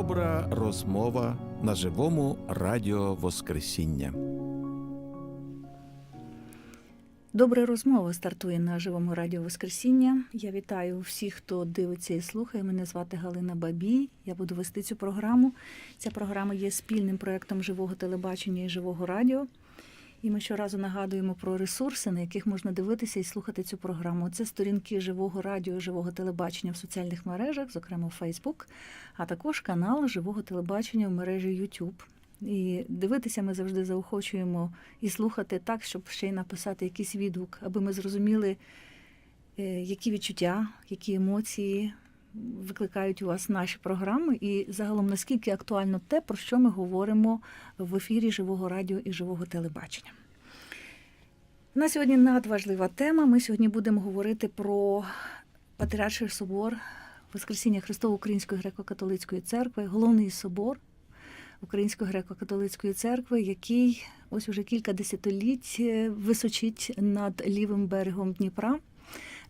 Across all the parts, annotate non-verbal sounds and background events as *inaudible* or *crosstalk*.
Добра розмова на живому радіо Воскресіння. Добра розмова стартує на живому радіо Воскресіння. Я вітаю всіх, хто дивиться і слухає. Мене звати Галина Бабій. Я буду вести цю програму. Ця програма є спільним проектом живого телебачення і живого радіо. І ми щоразу нагадуємо про ресурси, на яких можна дивитися і слухати цю програму. Це сторінки живого радіо, живого телебачення в соціальних мережах, зокрема Фейсбук, а також канал живого телебачення в мережі YouTube. І дивитися ми завжди заохочуємо і слухати так, щоб ще й написати якийсь відгук, аби ми зрозуміли, е, які відчуття, які емоції викликають у вас наші програми, і загалом наскільки актуально те, про що ми говоримо в ефірі живого радіо і живого телебачення. У нас сьогодні надважлива тема. Ми сьогодні будемо говорити про Патріарший собор Воскресіння Христової Української греко-католицької церкви, головний собор Української греко-католицької церкви, який ось уже кілька десятиліть е, височить над лівим берегом Дніпра,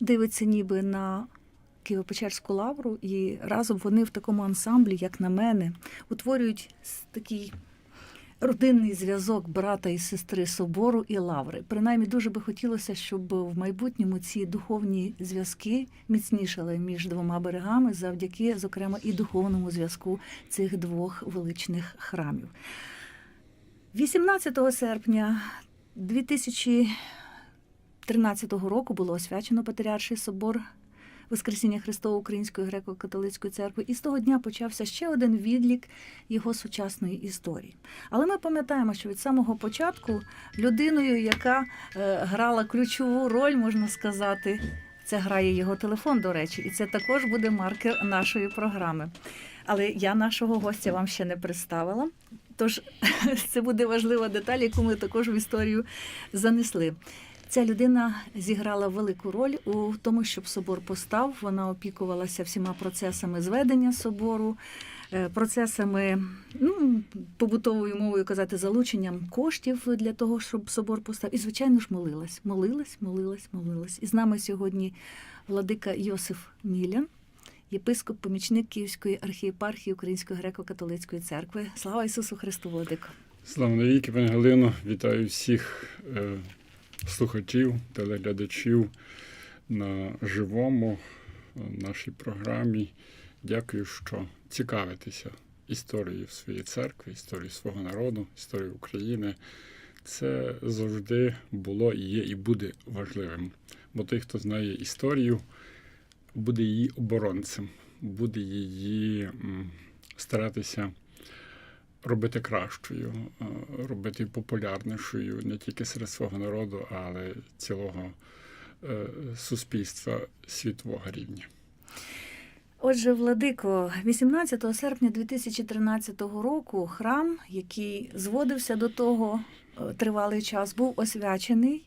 дивиться ніби на Києво-Печерську лавру, і разом вони в такому ансамблі, як на мене, утворюють такий родинний зв'язок брата і сестри собору і лаври. Принаймні, дуже би хотілося, щоб в майбутньому ці духовні зв'язки міцнішали між двома берегами, завдяки, зокрема, і духовному зв'язку цих двох величних храмів. 18 серпня 2013 року було освячено Патріарший собор Воскресіння Христової Української греко-католицької церкви, і з того дня почався ще один відлік його сучасної історії. Але ми пам'ятаємо, що від самого початку людиною, яка е, грала ключову роль, можна сказати, це грає його телефон, до речі, і це також буде маркер нашої програми. Але я нашого гостя вам ще не представила. Тож *laughs* це буде важлива деталь, яку ми також в історію занесли. Ця людина зіграла велику роль у тому, щоб собор постав. Вона опікувалася всіма процесами зведення собору, е, процесами, ну, побутовою мовою казати, залученням коштів для того, щоб собор постав. І, звичайно ж, молилась, молилась, молилась, молилась. І з нами сьогодні владика Йосиф Мілян, єпископ, помічник Київської архієпархії Української греко-католицької церкви. Слава Ісусу Христу, Владико! Слава навіки, пані Галино. Вітаю всіх е, слухачів, телеглядачів на живому е, нашій програмі. Дякую, що цікавитеся історією своєї церкви, історією свого народу, історією України. Це завжди було і є, і буде важливим. Бо той, хто знає історію, буде її оборонцем, буде її старатися робити кращою, е, робити популярнішою не тільки серед свого народу, але цілого е, суспільства світового рівня. Отже, Владико, 18 серпня 2013 року храм, який зводився до того е, тривалий час, був освячений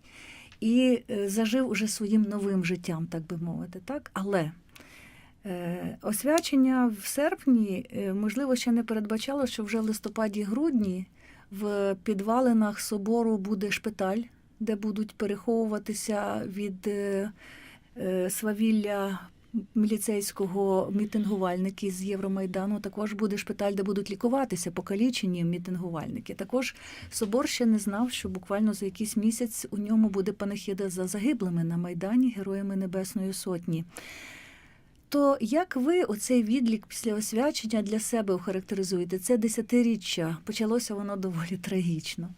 і зажив уже своїм новим життям, так би мовити. Так? Але освячення в серпні, е, можливо, ще не передбачало, що вже в листопаді-грудні в підвалинах собору буде шпиталь, де будуть переховуватися від е, е, свавілля міліцейського мітингувальники з Євромайдану. Також буде шпиталь, де будуть лікуватися покалічені мітингувальники. Також собор ще не знав, що буквально за якийсь місяць у ньому буде панахіда за загиблими на Майдані, героями Небесної Сотні. То як ви оцей відлік після освячення для себе охарактеризуєте? Це десятиріччя. Почалося воно доволі трагічно.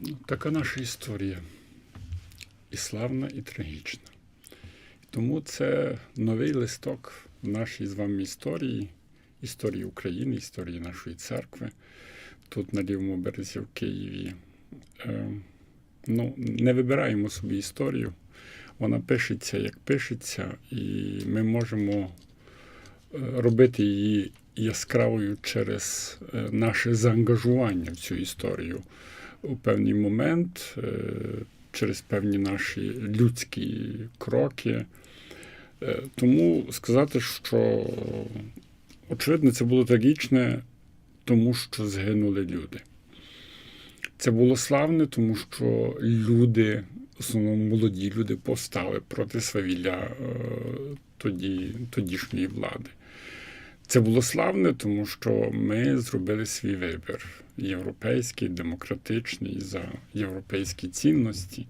Ну, Така наша історія. І славна, і трагічна. Тому це новий листок в нашій з вами історії, історії України, історії нашої церкви. Тут на лівому березі в Києві. Е, ну, не вибираємо собі історію. Вона пишеться, як пишеться, і ми можемо е, робити її яскравою через е, наше заангажування в цю історію у певний момент, е, через певні наші людські кроки. Тому сказати, що очевидно, це було трагічне, тому що згинули люди. Це було славне, тому що люди, основному молоді люди, повстали проти свавілля е, тоді, тодішньої влади. Це було славне, тому що ми зробили свій вибір європейський, демократичний за європейські цінності.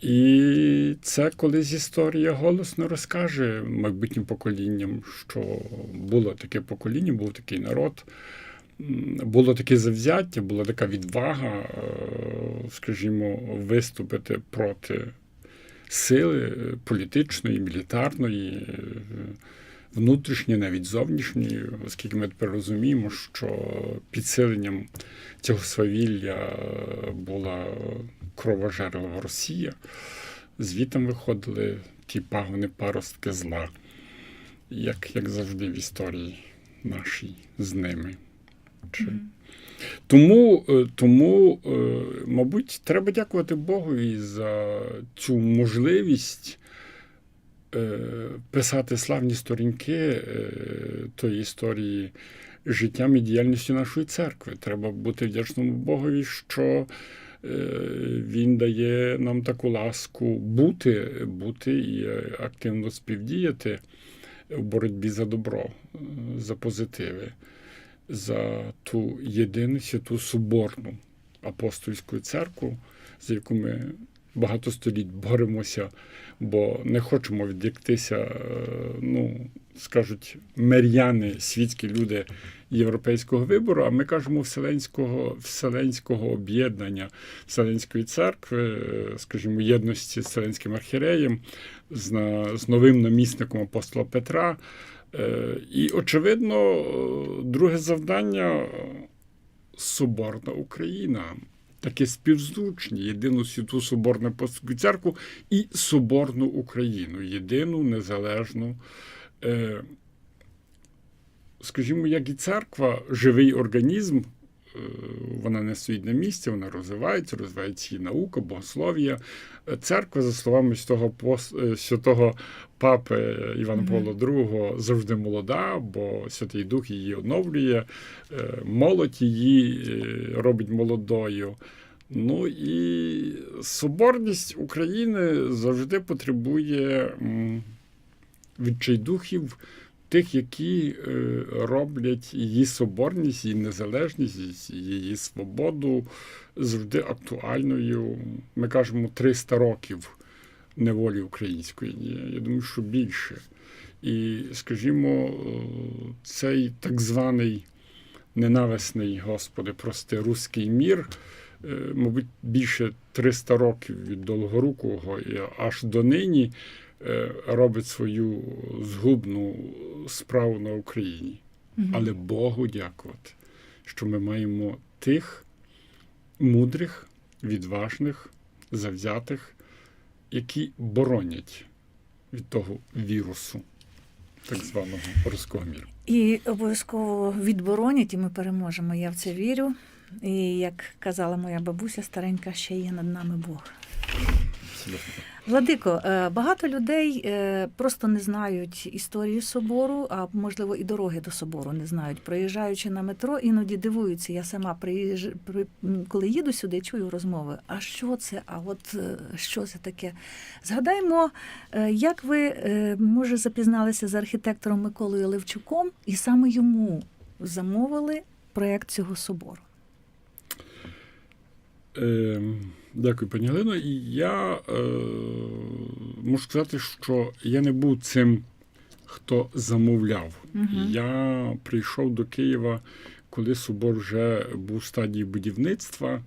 І це колись історія голосно розкаже майбутнім поколінням, що було таке покоління, був такий народ, було таке завзяття, була така відвага, е, скажімо, виступити проти сили політичної, мілітарної, е, внутрішньої, навіть зовнішньої, оскільки ми тепер розуміємо, що підсиленням цього свавілля е, була кровожерлива Росія. Звітом виходили ті пагони паростки зла, як, як завжди в історії нашій з ними. Чи... Тому, е, тому, е, мабуть, треба дякувати Богові за цю можливість е, писати славні сторінки тої історії життям і діяльністю нашої церкви. Треба бути вдячному Богові, що він дає нам таку ласку бути, бути і активно співдіяти в боротьбі за добро, за позитиви, за ту єдину святу соборну апостольську церкву, за яку ми багато століть боремося, бо не хочемо віддіктися, е, ну, скажуть, мер'яни, світські люди європейського вибору, а ми кажемо вселенського, вселенського об'єднання Вселенської церкви, е, скажімо, єдності з Вселенським архіреєм, з, з новим намісником апостола Петра. Е, І, очевидно, друге завдання Соборна Україна. Таке співзвучні, єдину святу Соборну Апостольську церкву і Соборну Україну, єдину незалежну. Е, скажімо, як і церква, живий організм, е, вона не стоїть на місці, вона розвивається, розвивається її наука, богослов'я. Церква, за словами святого, пос- е, святого папи Івана. Павла II, завжди молода, бо Святий Дух її оновлює, е, молодь її е, робить молодою. Ну і соборність України завжди потребує відчайдухів тих, які е, роблять її соборність, її незалежність, її свободу завжди актуальною. Ми кажемо 300 років неволі української. Я думаю, що більше. І, скажімо, е, цей так званий ненависний, Господи, прости, руський мір, е, мабуть, більше 300 років від Долгорукого аж до нині робить свою згубну справу на Україні. Мгм. Але Богу дякувати, що ми маємо тих мудрих, відважних, завзятих, які боронять від того вірусу, так званого руського міру. І обов'язково відборонять, і ми переможемо. Я в це вірю. І як казала моя бабуся старенька, ще є над нами Бог. Владико, е, багато людей е, просто не знають історії собору, а можливо і дороги до собору не знають. Проїжджаючи на метро, іноді дивуються. Я сама приїж... при... коли їду сюди, чую розмови. А що це? А от е, що це таке? Згадаймо, як ви може запізналися з архітектором Миколою Левчуком, і саме йому замовили проєкт цього собору. Е, дякую, пані Галино. І я е, можу сказати, що я не був цим, хто замовляв. Мгм. Я прийшов до Києва, коли собор вже був в стадії будівництва.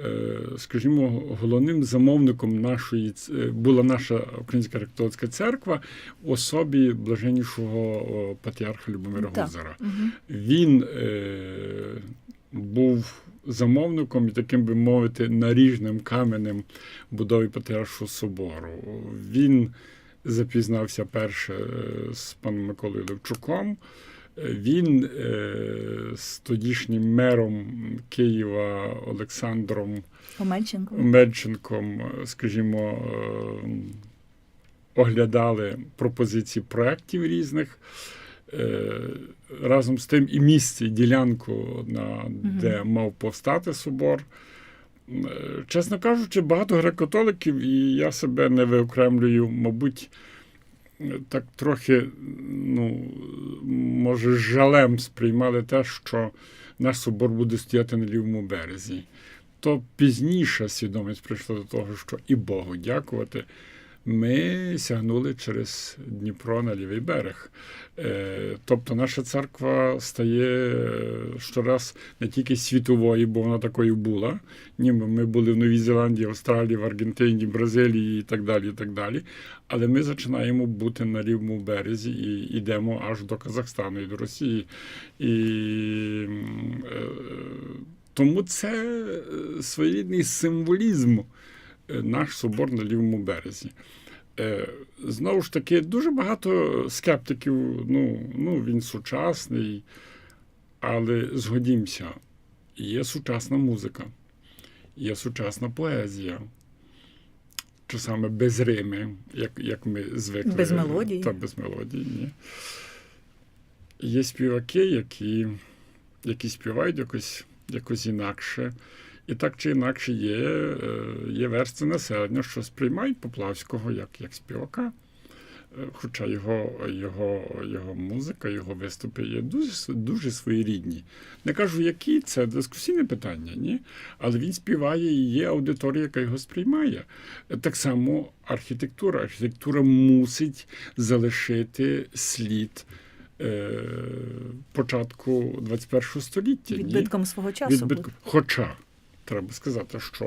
Е, Скажімо, головним замовником нашої е, була наша Українська католицька церква в особі блаженнішого патріарха Любомира. Гузара. Угу. Він е, був замовником і таким би мовити наріжним каменем будови Патріаршого собору. Він запізнався перше е, з паном Миколою Левчуком. Він е, з тодішнім мером Києва Олександром Омельченко. Медченком, е, скажімо, оглядали пропозиції проєктів різних. Разом з тим і місце, ділянку, на, де мав повстати собор. Е, Чесно кажучи, багато греко-католиків, і я себе не виокремлюю, мабуть, так трохи, ну, може, жалем сприймали те, що наш собор буде стояти на лівому березі. То пізніша свідомість прийшла до того, що і Богу дякувати. Ми сягнули через Дніпро на лівий берег. Е, Тобто наша церква стає е, щораз не тільки світовою, бо вона такою була. Ні, ми були в Новій Зеландії, Австралії, в Аргентині, Бразилії і так далі. і так далі. Але ми починаємо бути на лівому березі і йдемо аж до Казахстану і до Росії. І е, тому це своєрідний символізм наш собор на лівому березі. Е, Знову ж таки, дуже багато скептиків. Ну, ну він сучасний, але згодімося, є сучасна музика, є сучасна поезія. Часами без рими, як, як ми звикли. Без мелодії. Та без мелодії, ні. Є співаки, які, які співають якось, якось інакше. І так чи інакше є, е, є верстви населення, що сприймають Поплавського як, як співака. Е, Хоча його, його, його музика, його виступи є дуже, дуже своєрідні. Не кажу, які це дискусійне питання, ні? але він співає і є аудиторія, яка його сприймає. Так само архітектура. Архітектура мусить залишити слід е, початку 21 століття. ні? Відбитком свого часу. Відбитку. Хоча треба сказати, що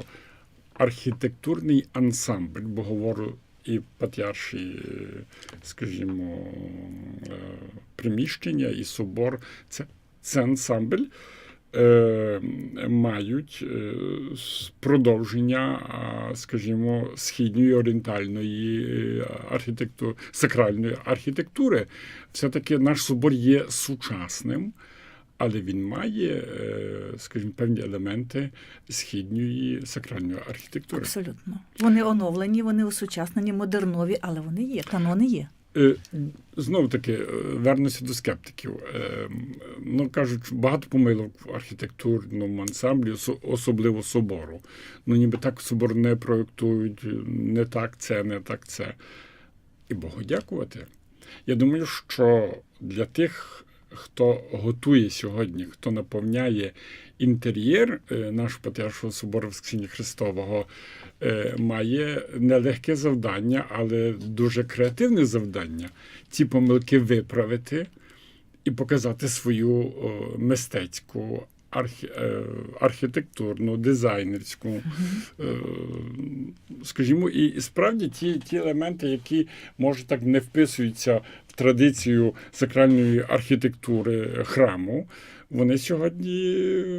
архітектурний ансамбль, бо говорю і патріарші, скажімо, е, приміщення, і собор, це, це ансамбль. е, Мають е, продовження, скажімо, східної орієнтальної архітектури, сакральної архітектури. Все-таки наш собор є сучасним, але він має, е, скажімо, певні елементи східної сакральної архітектури. Абсолютно. Вони оновлені, вони осучаснені, модернові, але вони є, канони є. Е, Знову таки, е, вернуся до скептиків. Ну, кажуть, багато помилок в архітектурному ансамблі, особливо собору. Ну, ніби так собор не проєктують, не так це, не так це. І Богу дякувати. Я думаю, що для тих, хто готує сьогодні, хто наповняє інтер'єр е, нашого Патріаршого собору Воскресіння Христового, е, має нелегке завдання, але дуже креативне завдання ці помилки виправити і показати свою мистецьку, архі, е, архітектурну, дизайнерську, скажімо, і справді ті, ті елементи, які може так не вписуються традицію сакральної архітектури храму, вони сьогодні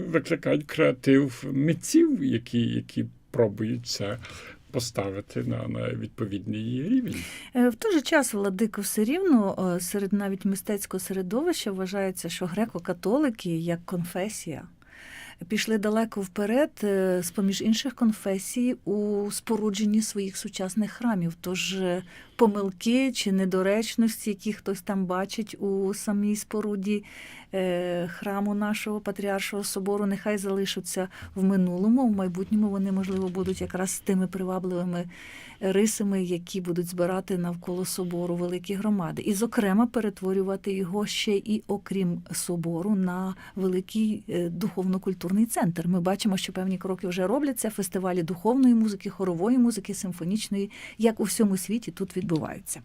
викликають креатив митців, які, які пробують це поставити на, на відповідний рівень. Е, В той же час, Владико, все рівно е, серед навіть мистецького середовища вважається, що греко-католики як конфесія пішли далеко вперед, е, з-поміж інших конфесій, у спорудженні своїх сучасних храмів. Тож е, помилки чи недоречності, які хтось там бачить у самій споруді храму нашого патріаршого собору, нехай залишаться в минулому. В майбутньому вони, можливо, будуть якраз тими привабливими рисами, які будуть збирати навколо собору великі громади, і, зокрема, перетворювати його ще і окрім собору на великий е, духовно-культурний центр. Ми бачимо, що певні кроки вже робляться. Фестивалі духовної музики, хорової музики, симфонічної, як у всьому світі тут відбуваються.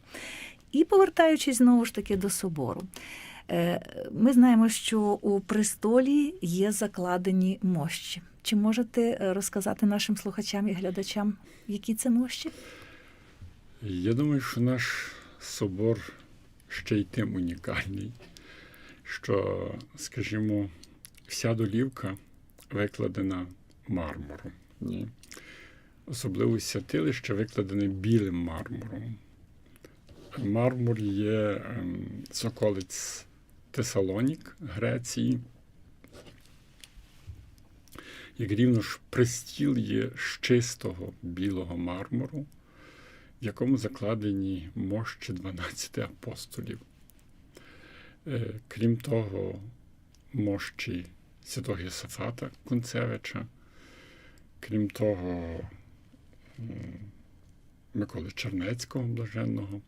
І повертаючись знову ж таки до собору. Е, Ми знаємо, що у престолі є закладені мощі. Чи можете е, розказати нашим слухачам і глядачам, які це мощі? Я думаю, що наш собор ще й тим унікальний, що, скажімо, вся долівка викладена мармуром. Ні? Особливо святилище викладене білим мармуром. Мармур є ем, соколець Тесалонік Греції. Як рівно ж престіл є з чистого білого мармуру, в якому закладені мощі 12 апостолів. Е, Крім того, мощі святого Єсафата Кунцевича, крім того, Миколи Чернецького блаженного,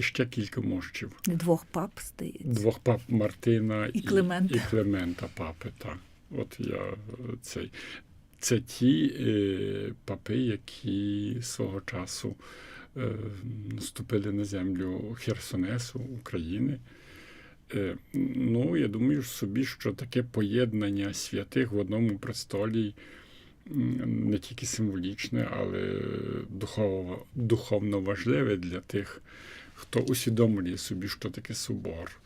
і ще кілька мощів. Двох пап здається. Двох пап Мартина І Климента. і Климента папи. Так. От я е, цей. Це ті е, папи, які свого часу е, наступили на землю Херсонесу України. Е, ну, я думаю собі, що таке поєднання святих в одному престолі не тільки символічне, але духово, духовно важливе для тих, хто усвідомлює собі, що таке собор.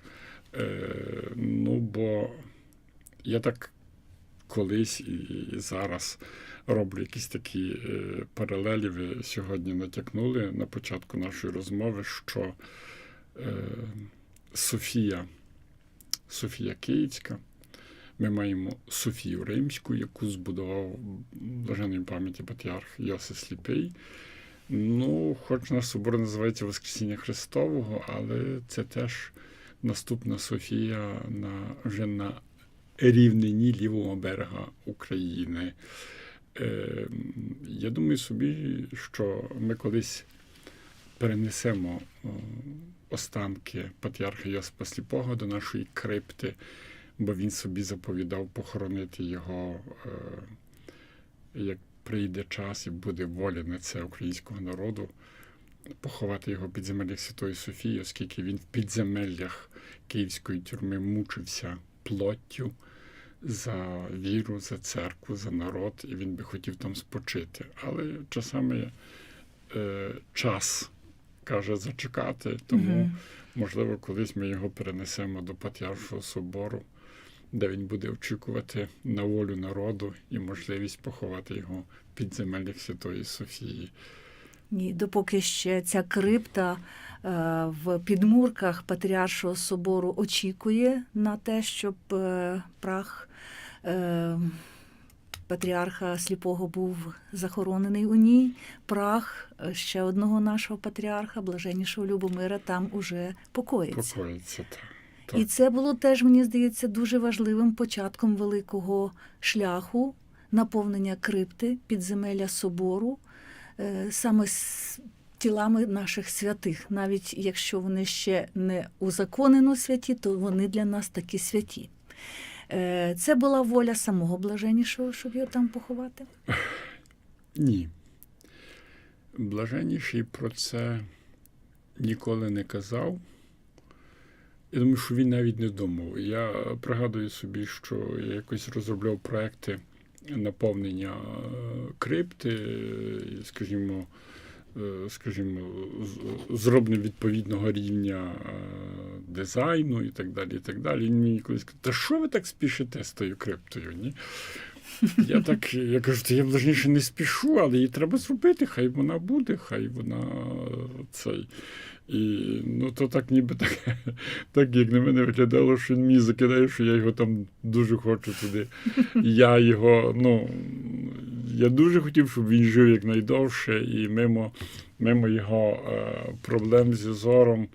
Е, ну, бо я так колись і, зараз роблю якісь такі е, паралелі. Ви сьогодні натякнули на початку нашої розмови, що е, Софія, Софія Київська, ми маємо Софію Римську, яку збудував блаженої пам'яті патріарх Йосиф Сліпий. Ну, хоч наш собор називається Воскресіння Христового, але це теж наступна Софія на, вже на рівнині лівого берега України. Е, я думаю собі, що ми колись перенесемо останки патріарха Йосипа Сліпого до нашої крипти, бо він собі заповідав похоронити його, е, як прийде час і буде воля на це українського народу, поховати його в підземеллях Святої Софії, оскільки він в підземеллях київської тюрми мучився плоттю за віру, за церкву, за народ, і він би хотів там спочити. Але часами е, час каже зачекати, тому, Мгм. можливо, колись ми його перенесемо до Патріаршого собору, де він буде очікувати на волю народу і можливість поховати його підземеллях Святої Софії. Ні, допоки ще ця крипта е, в підмурках Патріаршого собору очікує на те, щоб е, прах е, патріарха сліпого був захоронений у ній. Прах ще одного нашого патріарха, блаженнішого Любомира, там уже покоїться. Покоїться так. так. І це було теж, мені здається, дуже важливим початком великого шляху наповнення крипти, підземелля собору, е, саме з тілами наших святих. Навіть якщо вони ще не узаконено святі, то вони для нас такі святі. Е, Це була воля самого блаженнішого, щоб його там поховати. Ні. Блаженніший про це ніколи не казав. Я думаю, що він навіть не думав. Я пригадую собі, що я якось розробляв проекти наповнення е, крипти, е, скажімо, е, скажімо, з- зроблення відповідного рівня дизайну і так далі. і так далі. Він мені колись сказав, та що ви так спішите з тою криптою? Ні? Я так я кажу, то я блажніше не спішу, але її треба зробити, хай вона буде, хай вона цей. І ну то так ніби так, так як на мене виглядало, що він мені закидає, що я його там дуже хочу туди. Я його, ну я дуже хотів, щоб він жив якнайдовше, і мимо, мимо його е, проблем зі зором,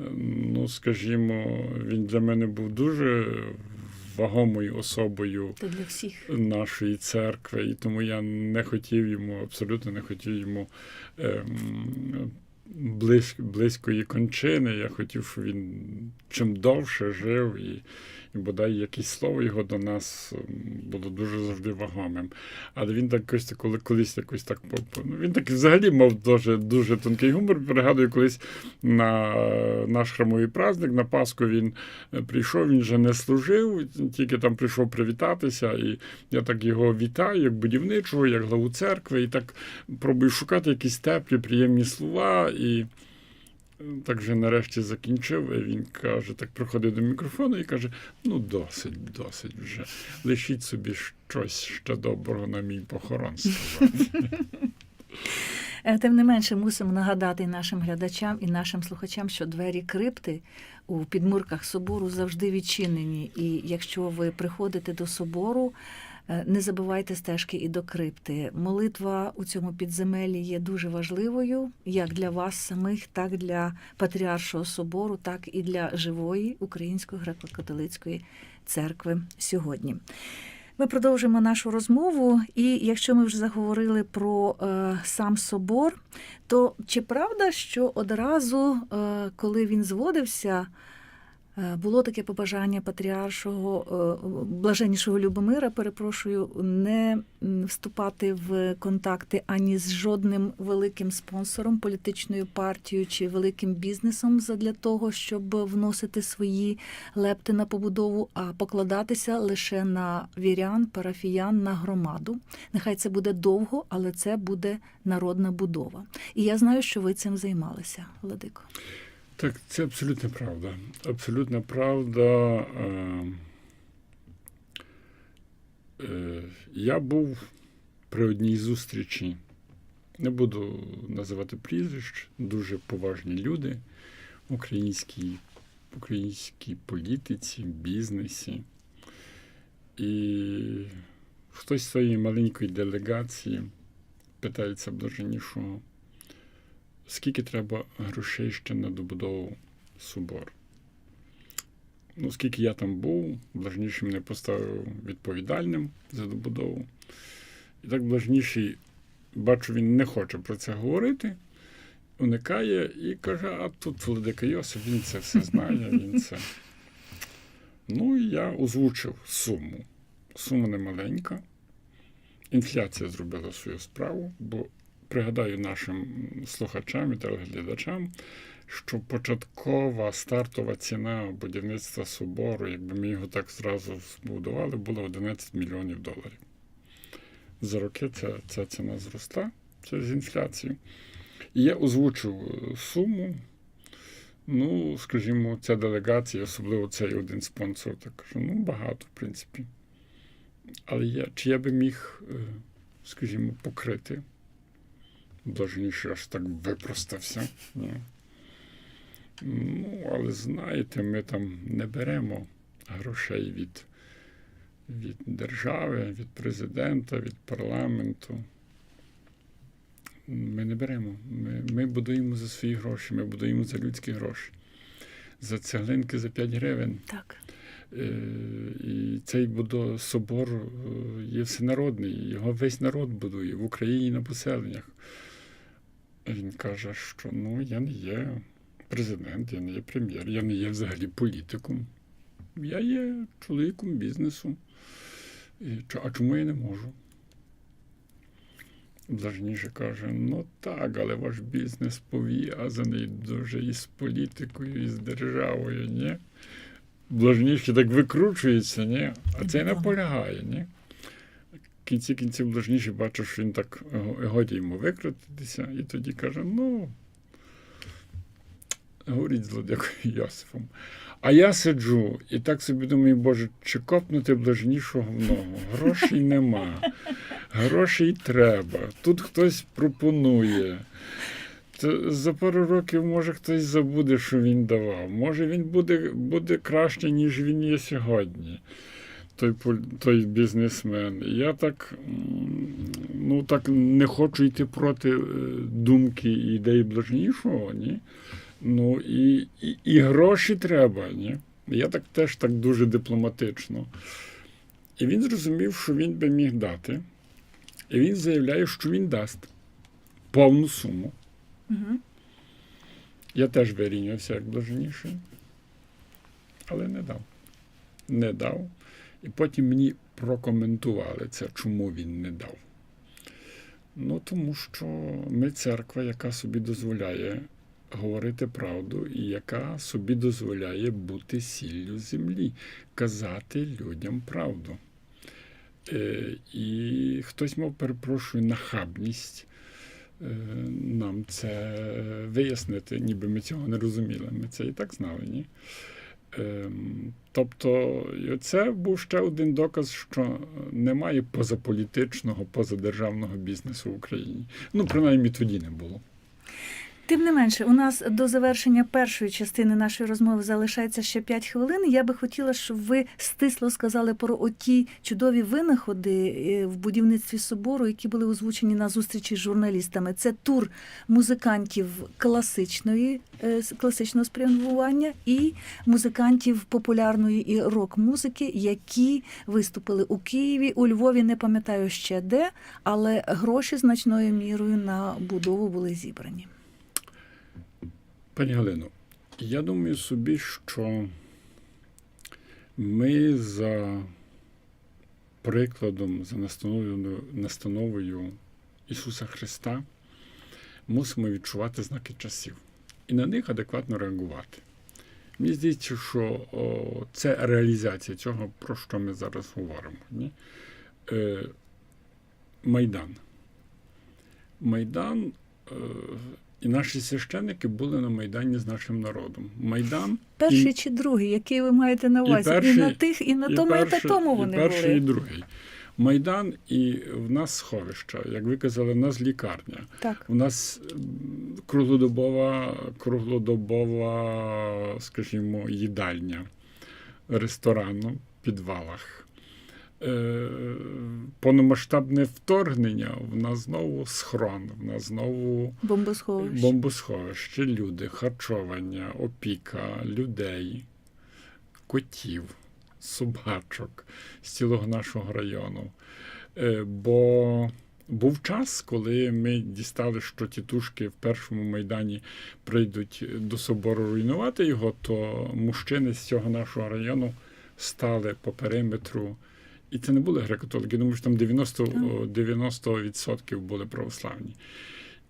е, ну скажімо, він для мене був дуже вагомою особою для всіх. нашої церкви, і тому я не хотів йому, абсолютно не хотів йому ем, близької кончини. Я хотів, щоб він чим довше жив, і, і бодай якесь слово його до нас ем, було дуже завжди вагомим. Але він так якось коли колись якось так ну, він так взагалі мав дуже, дуже тонкий гумор. Пригадую, колись на наш храмовий праздник, на Пасху він е, прийшов, він вже не служив, тільки там прийшов привітатися, і я так його вітаю, як будівничого, як главу церкви, і так пробую шукати якісь теплі, приємні слова. І так же нарешті закінчив. І він каже, так приходить до мікрофону і каже: ну, досить, досить вже. Лишіть собі щось ще доброго на мій похорон сказати. Е, Тим не менше, мусимо нагадати нашим глядачам і нашим слухачам, що двері крипти у підмурках собору завжди відчинені. І якщо ви приходите до собору, не забувайте стежки і до крипти. Молитва у цьому підземеллі є дуже важливою, як для вас самих, так і для Патріаршого собору, так і для живої української греко-католицької церкви сьогодні. Ми продовжимо нашу розмову, і якщо ми вже заговорили про е, сам собор, то чи правда, що одразу, е, коли він зводився, е, було таке побажання патріаршого е, блаженнішого Любомира, перепрошую, не вступати в контакти ані з жодним великим спонсором, політичною партією чи великим бізнесом задля того, щоб вносити свої лепти на побудову, а покладатися лише на вірян, парафіян, на громаду. Нехай це буде довго, але це буде народна будова. І я знаю, що ви цим займалися, Владико. Так, це абсолютна правда. Абсолютна правда. Е, е, я був при одній зустрічі, не буду називати прізвищ, дуже поважні люди в українській, українській політиці, бізнесі. І хтось з цієї маленької делегації питається блаженнішого, скільки треба грошей ще на добудову собору. Ну, скільки я там був, блажніший мене поставив відповідальним за добудову. І так блажніший, бачу, він не хоче про це говорити, уникає і каже: а тут Владика Йосип, він це все знає, *laughs* він це. Ну, і я озвучив суму. Сума не маленька. Інфляція зробила свою справу, бо пригадаю нашим слухачам і телеглядачам, що початкова стартова ціна будівництва собору, якби ми його так зразу збудували, була 11 мільйонів доларів. За роки ця, ця ціна зросла через інфляцію. І я озвучив суму. Ну, скажімо, ця делегація, особливо цей один спонсор, так кажу, ну, багато, в принципі. Але я, чи я би міг, е, скажімо, покрити? Блажніше аж так випростався. Ні. Ну, але знаєте, ми там не беремо грошей від, від держави, від президента, від парламенту. Ми не беремо. Ми, ми будуємо за свої гроші, ми будуємо за людські гроші. За цеглинки за 5 гривень. Так. Е, І цей будо, собор е, є всенародний, його весь народ будує в Україні на поселеннях. Він каже, що ну я не є президент, я не є прем'єр, я не є взагалі політиком. Я є чоловіком бізнесу. І, а чому я не можу? Блажніше каже, ну так, але ваш бізнес пов'язаний дуже із політикою, і з державою, ні? Блажніше так викручується, ні? А цей Ага. наполягає, ні? Кінці кінців блажніше бачу, що він так е, годі йому викрутитися, і тоді каже: ну, говоріть з Владикою Йосифом. А я сиджу і так собі думаю, Боже, чи копнути блажнішого в ногу? Грошей нема, грошей треба. Тут хтось пропонує. То за пару років може хтось забуде, що він давав. Може він буде, буде краще, ніж він є сьогодні. Той, той бізнесмен. Я так, ну, так не хочу йти проти е, думки і ідеї блажнішого, ні. Ну і, і, і гроші треба, ні. Я так теж так дуже дипломатично. І він зрозумів, що він би міг дати. І він заявляє, що він дасть повну суму. Угу. Я теж вирівнявся як блаженніший, але не дав. Не дав. І потім мені прокоментували це, чому він не дав. Ну, тому що ми церква, яка собі дозволяє говорити правду, і яка собі дозволяє бути сіллю землі, казати людям правду. Е, і хтось мав, перепрошую, нахабність е, нам це вияснити, ніби ми цього не розуміли. Ми це і так знали, ні? Ем, Тобто, це був ще один доказ, що немає позаполітичного, позадержавного бізнесу в Україні. Ну, принаймні тоді не було. Тим не менше, у нас до завершення першої частини нашої розмови залишається ще 5 хвилин. Я би хотіла, щоб ви стисло сказали про оті чудові винаходи е, в будівництві собору, які були озвучені на зустрічі з журналістами. Це тур музикантів класичної е, класичного спрямування і музикантів популярної і рок-музики, які виступили у Києві, у Львові. Не пам'ятаю ще де, але гроші значною мірою на будову були зібрані. Пані Галино, я думаю собі, що ми за прикладом, за настановою, настановою Ісуса Христа мусимо відчувати знаки часів і на них адекватно реагувати. Мені здається, що о, це реалізація цього, про що ми зараз говоримо. Ні? Е, Майдан. Майдан. Е, і наші священники були на Майдані з нашим народом. Майдан Перший і, чи другий, який ви маєте на увазі? І, перший, на тих, і на і тому, і на перший, тому і вони перший, і другий. Майдан і в нас сховища, як ви казали, в нас лікарня. Так. У нас круглодобова, круглодобова, скажімо, їдальня, ресторан в підвалах. Е, повномасштабне вторгнення, в нас знову схрон, в нас знову Бомбосховище. бомбосховище, люди, харчування, опіка, людей, котів, собачок з цілого нашого району. Е, Бо був час, коли ми дістали, що тітушки в першому майдані прийдуть до собору руйнувати його, то мужчини з цього нашого району стали по периметру. І це не були греко-католики, думаю, що там 90%, 90% були православні.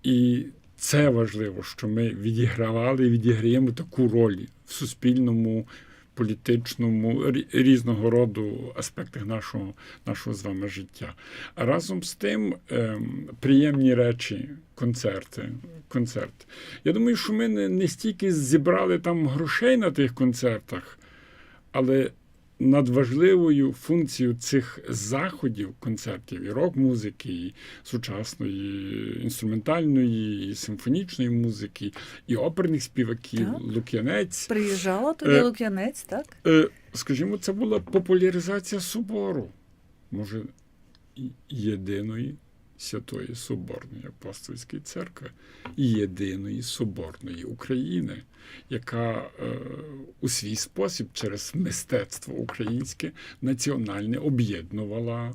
І це важливо, що ми відігравали і відіграємо таку роль в суспільному, політичному, різного роду аспектах нашого, нашого з вами життя. А разом з тим ем, приємні речі, концерти. Концерт. Я думаю, що ми не, не стільки зібрали там грошей на тих концертах, але надважливою функцією цих заходів, концертів і рок-музики, і сучасної інструментальної, і симфонічної музики, і оперних співаків, Так. Лук'янець. Приїжджала тоді Е, Лук'янець, так? Е, скажімо, це була популяризація собору, може, єдиної святої Соборної апостольської церкви, і єдиної соборної України, яка е, у свій спосіб через мистецтво українське національне об'єднувала.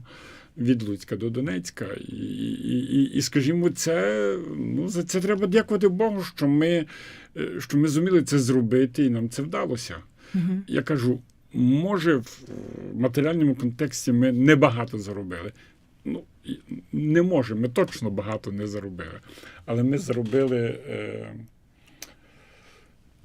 Від Луцька до Донецька, і, і, і, і скажімо, це ну за це треба дякувати Богу, що ми, е, що ми зуміли це зробити, і нам це вдалося. Угу. Я кажу, може, в матеріальному контексті ми небагато заробили. Ну, не може, ми точно багато не заробили. Але ми заробили е,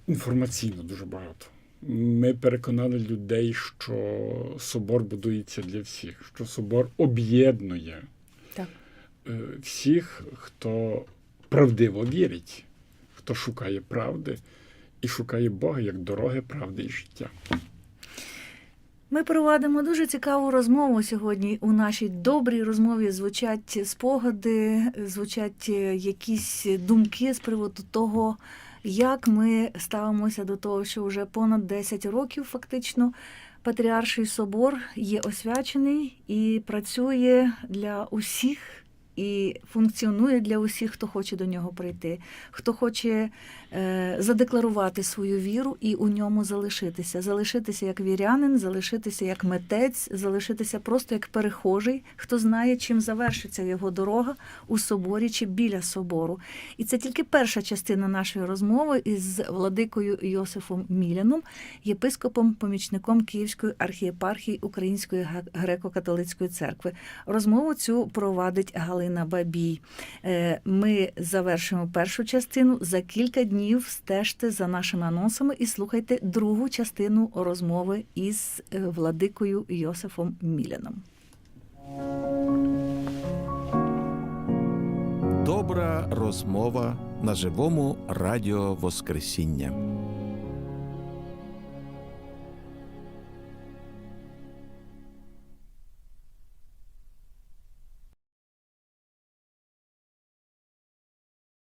інформаційно дуже багато. Ми переконали людей, що собор будується для всіх, що собор об'єднує Так. е, всіх, хто правдиво вірить, хто шукає правди і шукає Бога як дороги, правди і життя. Ми проводимо дуже цікаву розмову сьогодні. У нашій добрій розмові звучать спогади, звучать е, якісь думки з приводу того, як ми ставимося до того, що вже понад 10 років фактично Патріарший собор є освячений і працює для усіх. І функціонує для усіх, хто хоче до нього прийти, хто хоче е, задекларувати свою віру і у ньому залишитися. Залишитися як вірянин, залишитися як митець, залишитися просто як перехожий, хто знає, чим завершиться його дорога у соборі чи біля собору. І це тільки перша частина нашої розмови із владикою Йосифом Міляном, єпископом, помічником Київської архієпархії Української греко-католицької церкви. Розмову цю провадить Галина Бабій. Е, Ми завершимо першу частину. За кілька днів стежте за нашими анонсами і слухайте другу частину розмови із е, владикою Йосифом Міляном. Добра розмова на живому радіо Воскресіння.